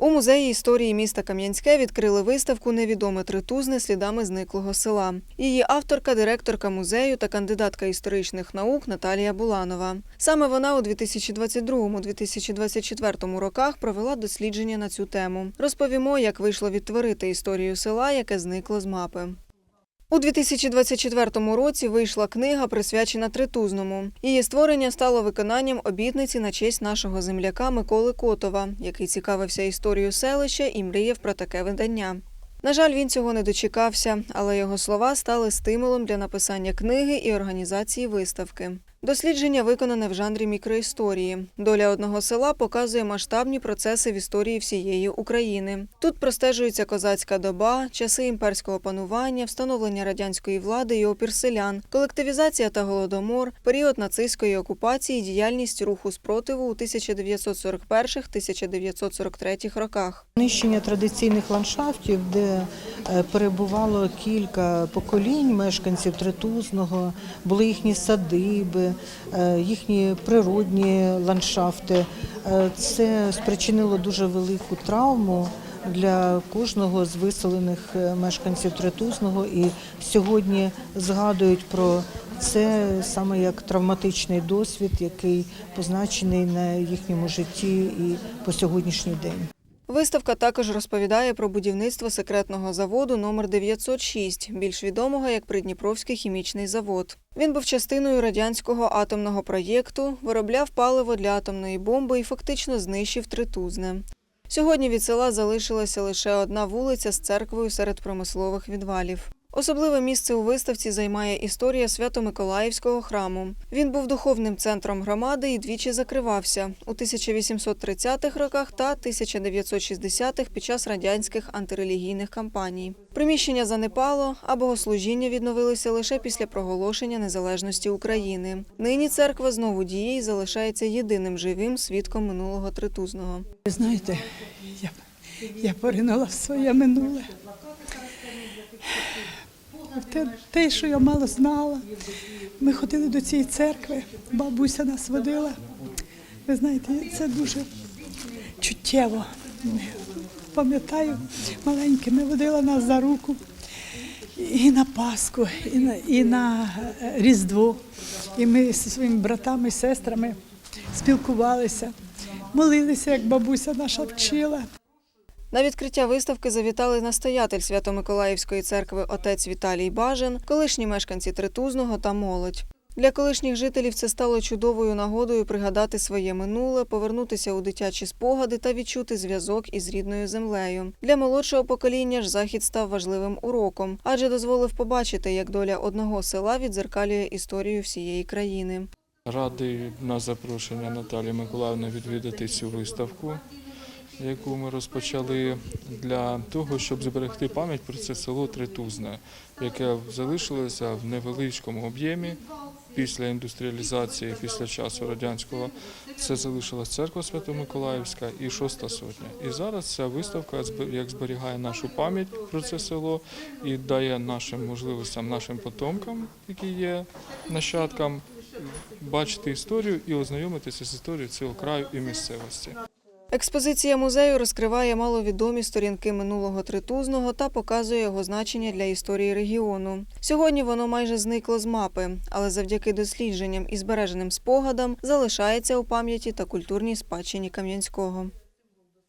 У музеї історії міста Кам'янське відкрили виставку Невідоме тритузне слідами зниклого села. Її авторка, директорка музею та кандидатка історичних наук Наталія Буланова. Саме вона у 2022-2024 роках провела дослідження на цю тему. Розповімо, як вийшло відтворити історію села, яке зникло з мапи. У 2024 році вийшла книга, присвячена Тритузному. Її створення стало виконанням обітниці на честь нашого земляка Миколи Котова, який цікавився історією селища і мріяв про таке видання. На жаль, він цього не дочекався, але його слова стали стимулом для написання книги і організації виставки. Дослідження виконане в жанрі мікроісторії. Доля одного села показує масштабні процеси в історії всієї України. Тут простежується козацька доба, часи імперського панування, встановлення радянської влади і опір селян, колективізація та голодомор, період нацистської окупації, діяльність руху спротиву у 1941-1943 роках. Нищення традиційних ландшафтів, де е, перебувало кілька поколінь мешканців Тритузного, були їхні садиби, е, їхні природні ландшафти. Е, Це спричинило дуже велику травму для кожного з виселених е, мешканців Тритузного. І сьогодні згадують про це саме як травматичний досвід, який позначений на їхньому житті і по сьогоднішній день. Виставка також розповідає про будівництво секретного заводу номер 906, більш відомого як Придніпровський хімічний завод. Він був частиною радянського атомного проєкту, виробляв паливо для атомної бомби і фактично знищив Тритузне. Сьогодні від села залишилася лише одна вулиця з церквою серед промислових відвалів. Особливе місце у виставці займає історія Свято-Миколаївського храму. Він був духовним центром громади і двічі закривався у 1830-х роках та 1960-х під час радянських антирелігійних кампаній. Приміщення занепало, а богослужіння відновилися лише після проголошення незалежності України. Нині церква знову діє і залишається єдиним живим свідком минулого тритузного. Ви знаєте, я, я поринула в своє минуле. Те, те, що я мало знала. Ми ходили до цієї церкви, бабуся нас водила. Ви знаєте, це дуже чуттєво. Пам'ятаю, маленькими водила нас за руку і на Пасху, і на, і на е, Різдво. І ми зі своїми братами і сестрами спілкувалися, молилися, як бабуся наша вчила. На відкриття виставки завітали настоятель Свято-Миколаївської церкви отець Віталій Бажин, колишні мешканці Тритузного та молодь. Для колишніх жителів це стало чудовою нагодою пригадати своє минуле, повернутися у дитячі спогади та відчути зв'язок із рідною землею. Для молодшого покоління ж захід став важливим уроком, адже дозволив побачити, як доля одного села відзеркалює історію всієї країни. Радий на запрошення Наталі Миколаївни відвідати цю виставку, яку ми розпочали для того, щоб зберегти пам'ять про це село Тритузне, яке залишилося в невеличкому об'ємі після індустріалізації, після часу радянського. Це залишилась церква Свято-Миколаївська і шоста сотня. І зараз ця виставка як зберігає нашу пам'ять про це село і дає нашим можливостям, нашим потомкам, які є нащадкам, бачити історію і ознайомитися з історією цього краю і місцевості. Експозиція музею розкриває маловідомі сторінки минулого тритузного та показує його значення для історії регіону. Сьогодні воно майже зникло з мапи, але завдяки дослідженням і збереженим спогадам залишається у пам'яті та культурній спадщині Кам'янського.